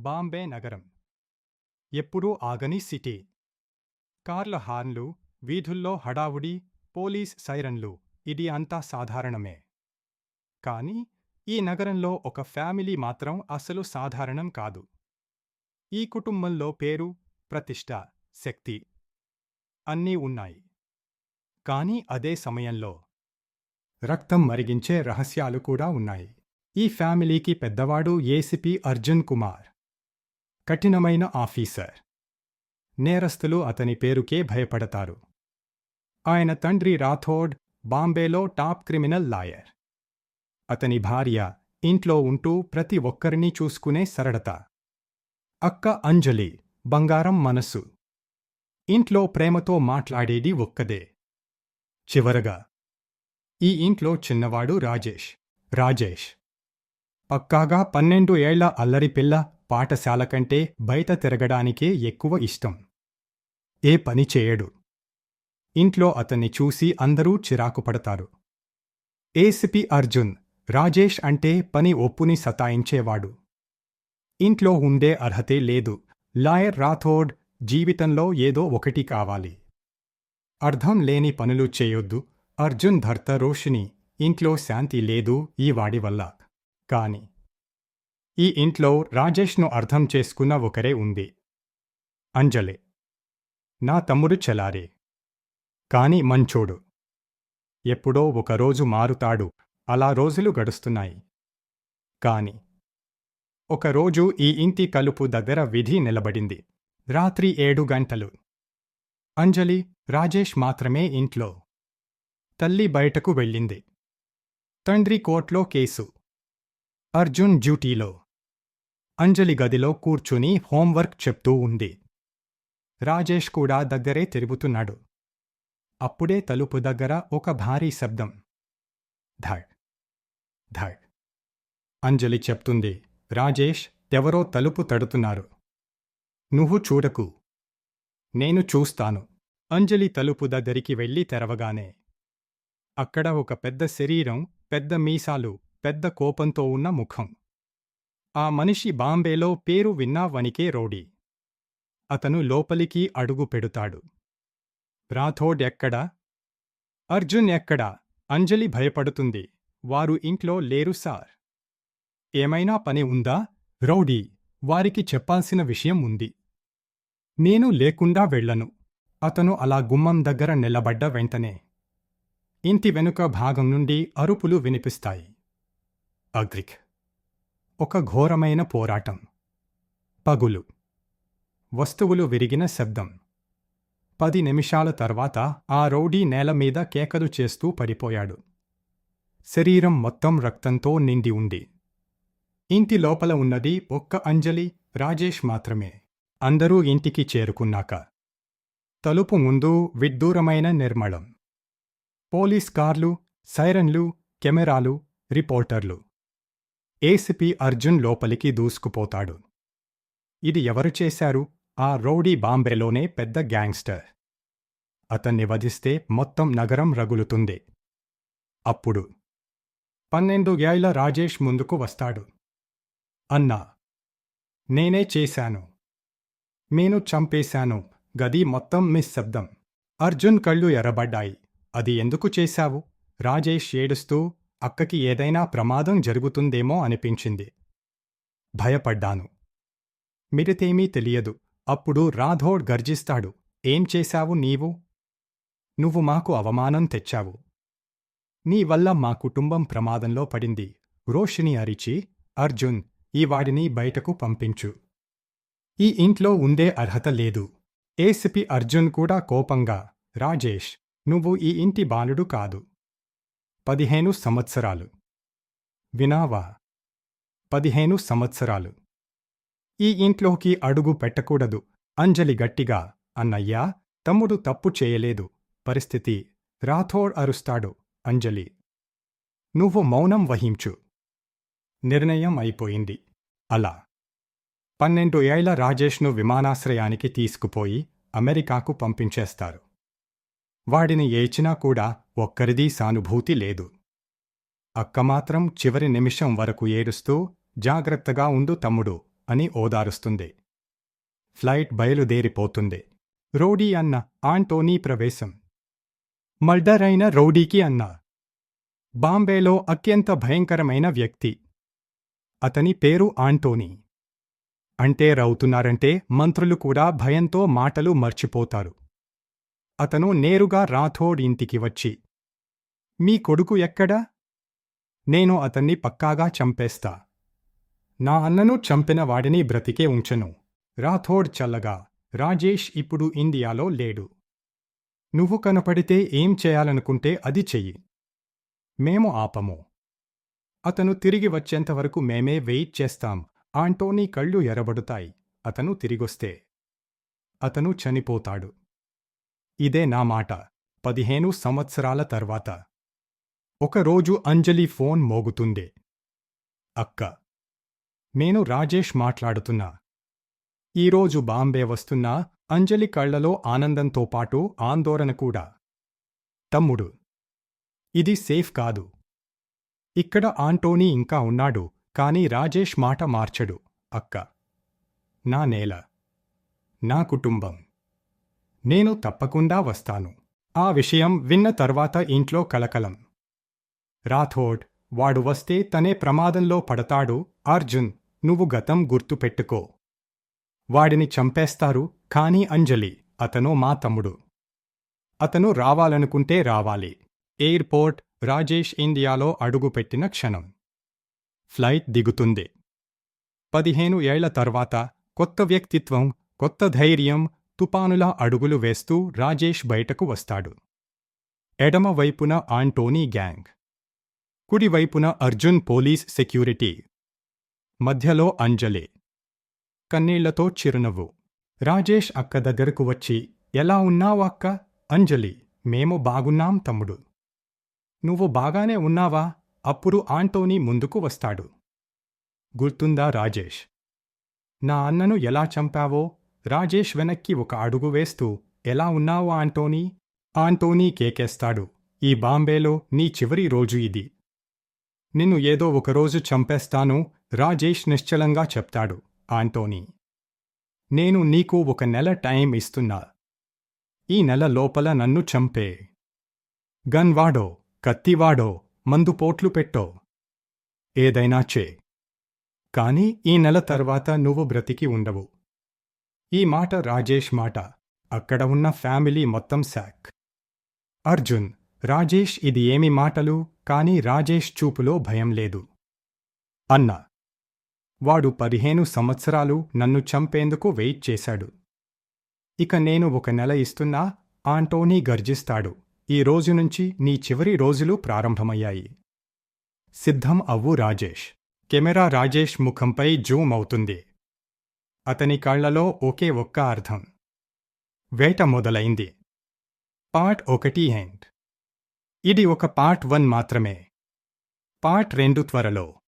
బాంబే నగరం. ఎప్పుడూ ఆగని సిటీ. కార్ల హార్న్లు వీధుల్లో హడావుడి పోలీస్ సైరన్లు ఇది అంతా సాధారణమే. కాని ఈ నగరంలో ఒక ఫ్యామిలీ మాత్రం అసలు సాధారణం కాదు. ఈ కుటుంబంలో పేరు ప్రతిష్ట శక్తి అన్నీ ఉన్నాయి. కానీ అదే సమయంలో రక్తం మరిగించే రహస్యాలు కూడా ఉన్నాయి. ఈ ఫ్యామిలీకి పెద్దవాడు ఏసిపి అర్జున్ కుమార్. కఠినమైన ఆఫీసర్. నేరస్తులు అతని పేరుకే భయపడతారు. ఆయన తండ్రి రాథోడ్ బాంబేలో టాప్ క్రిమినల్ లాయర్. అతని భార్య ఇంట్లో ఉంటూ ప్రతి ఒక్కరినీ చూసుకునే సరళత. అక్క అంజలి బంగారం మనసు. ఇంట్లో ప్రేమతో మాట్లాడేది ఒక్కదే. చివరగా ఈ ఇంట్లో చిన్నవాడు రాజేష్. రాజేష్. పక్కాగా పన్నెండు ఏళ్ళ అల్లరి పిల్ల పాఠశాల కంటే బయట తిరగడానికే ఎక్కువ ఇష్టం. ఏ పని చేయడు. ఇంట్లో అతన్ని చూసి అందరూ చిరాకు పడతారు. ఏసిపి అర్జున్ రాజేష్ అంటే పని ఒప్పుని సతాయించేవాడు. ఇంట్లో ఉండే అర్హతే లేదు. లాయర్ రాథోడ్ జీవితంలో ఏదో ఒకటి కావాలి. అర్థం లేని పనులు చేయొద్దు. అర్జున్ భర్త రోషిని ఇంట్లో శాంతి లేదు ఈ వాడి వల్ల. కాని ఈ ఇంట్లో రాజేష్ను అర్థం చేసుకున్న ఒకరే ఉంది. అంజలే. నా తమ్ముడు చెలారే. కాని మంచోడు. ఎప్పుడో ఒకరోజు మారుతాడు. అలా రోజులు గడుస్తున్నాయి. కాని ఒకరోజు ఈ ఇంటి కలుపు దగ్గర విధి నిలబడింది. రాత్రి ఏడు గంటలు. అంజలి రాజేష్ మాత్రమే ఇంట్లో. తల్లి బయటకు వెళ్ళింది. తండ్రి కోర్ట్లో కేసు. అర్జున్ డ్యూటీలో. అంజలి గదిలో కూర్చుని హోంవర్క్ చెప్తూ ఉంది. రాజేష్ కూడా దగ్గరే తిరుగుతున్నాడు. అప్పుడే తలుపు దగ్గర ఒక భారీ శబ్దం. ధడ్ ధడ్ అంజలి చెప్తుంది. రాజేష్ ఎవరో తలుపు తడుతున్నారు. నువ్వు చూడకు. నేను చూస్తాను. అంజలి తలుపు దగ్గరికి వెళ్ళి తెరవగానే. అక్కడ ఒక పెద్ద శరీరం పెద్ద మీసాలు పెద్ద కోపంతో ఉన్న ముఖం. ఆ మనిషి బాంబేలో పేరు విన్నా రౌడీ. అతను లోపలికి అడుగు పెడుతాడు. రాథోడ్ ఎక్కడా? అర్జున్ ఎక్కడా? అంజలి భయపడుతుంది. వారు ఇంట్లో లేరు సార్. ఏమైనా పని ఉందా? రౌడీ వారికి చెప్పాల్సిన విషయం ఉంది. నేను లేకుండా వెళ్ళను. అతను అలా గుమ్మం దగ్గర నిలబడ్డ వెంటనే. ఇంటి వెనుక భాగం నుండి అరుపులు వినిపిస్తాయి. అగ్రిక్ ఒక ఘోరమైన పోరాటం. పగులు. వస్తువులు విరిగిన శబ్దం. పది నిమిషాల తర్వాత ఆ రౌడీ నేల మీద కేకలు చేస్తూ పడిపోయాడు. శరీరం మొత్తం రక్తంతో నిండి ఉంది. ఇంటి లోపల ఉన్నది ఒక్క అంజలి రాజేష్ మాత్రమే. అందరూ ఇంటికి చేరుకున్నాక. తలుపు ముందు విడ్డూరమైన నిర్మళం. పోలీస్ కార్లు సైరన్లు కెమెరాలు రిపోర్టర్లు. ఏసిపి అర్జున్ లోపలికి దూసుకుపోతాడు. ఇది ఎవరు చేశారు? ఆ రౌడీ బాంబేలోనే పెద్ద గ్యాంగ్స్టర్. అతన్ని వధిస్తే మొత్తం నగరం రగులుతుంది. అప్పుడు పన్నెండు ఏళ్ళ రాజేష్ ముందుకు వస్తాడు. అన్నా నేనే చేశాను. నేను చంపేశాను. గది మొత్తం మిస్ శబ్దం అర్జున్ కళ్ళు ఎర్రబడ్డాయి. అది ఎందుకు చేశావు? రాజేష్ ఏడుస్తూ అక్కకి ఏదైనా ప్రమాదం జరుగుతుందేమో అనిపించింది. భయపడ్డాను. మిరితేమీ తెలియదు. అప్పుడు రాధోడ్ గర్జిస్తాడు. ఏం చేశావు నీవు? నువ్వు మాకు అవమానం తెచ్చావు. నీ వల్ల మా కుటుంబం ప్రమాదంలో పడింది. రోషిని అరిచి అర్జున్ ఈ వాడిని బయటకు పంపించు. ఈ ఇంట్లో ఉండే అర్హత లేదు. ఏసిపి అర్జున్ కూడా కోపంగా రాజేష్ నువ్వు ఈ ఇంటి బాలుడు కాదు. పదిహేను సంవత్సరాలు. వినావా పదిహేను సంవత్సరాలు. ఈ ఇంట్లోకి అడుగు పెట్టకూడదు అంజలి గట్టిగా అన్నయ్యా తమ్ముడు తప్పు చేయలేదు పరిస్థితి రాథోడ్ అరుస్తాడు అంజలి. నువ్వు మౌనం వహించు. నిర్ణయం అయిపోయింది. అలా. పన్నెండు ఏళ్ళ రాజేష్ను విమానాశ్రయానికి తీసుకుపోయి అమెరికాకు పంపించేస్తారు. వాడిని ఏచినా కూడా ఒక్కరిదీ సానుభూతి లేదు. అక్క మాత్రం చివరి నిమిషం వరకు ఏడుస్తూ జాగ్రత్తగా ఉండు తమ్ముడు అని ఓదారుస్తుంది. ఫ్లైట్ బయలుదేరిపోతుంది. రౌడీ అన్న ఆంటోనీ ప్రవేశం. మర్డర్ అయిన రౌడీకి అన్న. బాంబేలో అత్యంత భయంకరమైన వ్యక్తి. అతని పేరు ఆంటోనీ. అంటే రవుతున్నారంటే మంత్రులు కూడా భయంతో మాటలు మర్చిపోతారు. అతను నేరుగా రాథోడ్ ఇంటికి వచ్చి మీ కొడుకు ఎక్కడా? నేను అతన్ని పక్కాగా చంపేస్తా. నా అన్నను చంపిన వాడిని బ్రతికే ఉంచను. రాథోడ్ చల్లగా. రాజేష్ ఇప్పుడు ఇండియాలో లేడు. నువ్వు కనపడితే ఏం చేయాలనుకుంటే అది చెయ్యి. మేము ఆపము. అతను తిరిగి వచ్చేంతవరకు మేమే వెయిట్ చేస్తాం. ఆంటోనీ కళ్ళు ఎరబడుతాయి. అతను తిరిగొస్తే. అతను చనిపోతాడు. ఇదే నా మాట. పదిహేను సంవత్సరాల తర్వాత. ఒకరోజు అంజలి ఫోన్ మోగుతుంది. అక్క నేను రాజేష్ మాట్లాడుతున్నా. ఈరోజు బాంబే వస్తున్నా అంజలి కళ్ళలో ఆనందంతో పాటు ఆందోళన కూడా. తమ్ముడు ఇది సేఫ్ కాదు. ఇక్కడ ఆంటోనీ ఇంకా ఉన్నాడు కాని రాజేష్ మాట మార్చడు. అక్క నా నేల నా కుటుంబం. నేను తప్పకుండా వస్తాను. ఆ విషయం విన్న తర్వాత ఇంట్లో కలకలం. రాథోడ్ వాడు వస్తే తనే ప్రమాదంలో పడతాడు అర్జున్ నువ్వు గతం గుర్తుపెట్టుకో. వాడిని చంపేస్తారు కానీ అంజలి అతను మా తమ్ముడు. అతను రావాలనుకుంటే రావాలి. ఎయిర్పోర్ట్ రాజేష్ ఇండియాలో అడుగుపెట్టిన క్షణం. ఫ్లైట్ దిగుతుంది. పదిహేను ఏళ్ళ తర్వాత కొత్త వ్యక్తిత్వం కొత్త ధైర్యం తుపానులా అడుగులు వేస్తూ రాజేష్ బయటకు వస్తాడు. ఎడమవైపున ఆంటోనీ గ్యాంగ్. కుడివైపున అర్జున్ పోలీస్ సెక్యూరిటీ. మధ్యలో అంజలి. కన్నీళ్ళతో చిరునవ్వు. రాజేష్ అక్క దగ్గరకు వచ్చి ఎలా ఉన్నావు అక్క? అంజలి మేము బాగున్నాం తమ్ముడు. నువ్వు బాగానే ఉన్నావా? అప్పుడు ఆంటోనీ ముందుకు వస్తాడు. గుర్తుందా రాజేష్? నా అన్నను ఎలా చంపావో? రాజేష్ వెనక్కి ఒక అడుగు వేస్తూ ఎలా ఉన్నావు ఆంటోనీ? ఆంటోనీ కేకేస్తాడు. ఈ బాంబేలో నీ చివరి రోజు ఇది. నిన్ను ఏదో ఒకరోజు చంపేస్తాను రాజేష్ నిశ్చలంగా చెప్తాడు ఆంటోనీ నేను నీకు ఒక నెల టైం ఇస్తున్నా. ఈ నెల లోపల నన్ను చంపే. గన్ వాడో కత్తివాడో మందుపోట్లు పెట్టో. ఏదైనా చే. కాని ఈ నెల తర్వాత నువ్వు బ్రతికి ఉండవు. ఈ మాట రాజేష్ మాట. అక్కడ ఉన్న ఫ్యామిలీ మొత్తం శాక్. అర్జున్ రాజేష్ ఇది ఏమి మాటలు? కాని రాజేష్ చూపులో భయం లేదు. అన్న వాడు పదిహేను సంవత్సరాలు నన్ను చంపేందుకు వెయిట్ చేశాడు. ఇక నేను ఒక నెల ఇస్తున్నా ఆంటోనీ గర్జిస్తాడు. ఈ రోజు నుంచి నీ చివరి రోజులు ప్రారంభమయ్యాయి. సిద్ధం అవ్వు రాజేష్. కెమెరా రాజేష్ ముఖంపై జూమ్ అవుతుంది. అతని కళ్ళలో ఒకే ఒక్క అర్థం. వేట మొదలైంది. పార్ట్ ఒకటి ఎండ్. ఇది ఒక పార్ట్ వన్ మాత్రమే. పార్ట్ రెండు త్వరలో.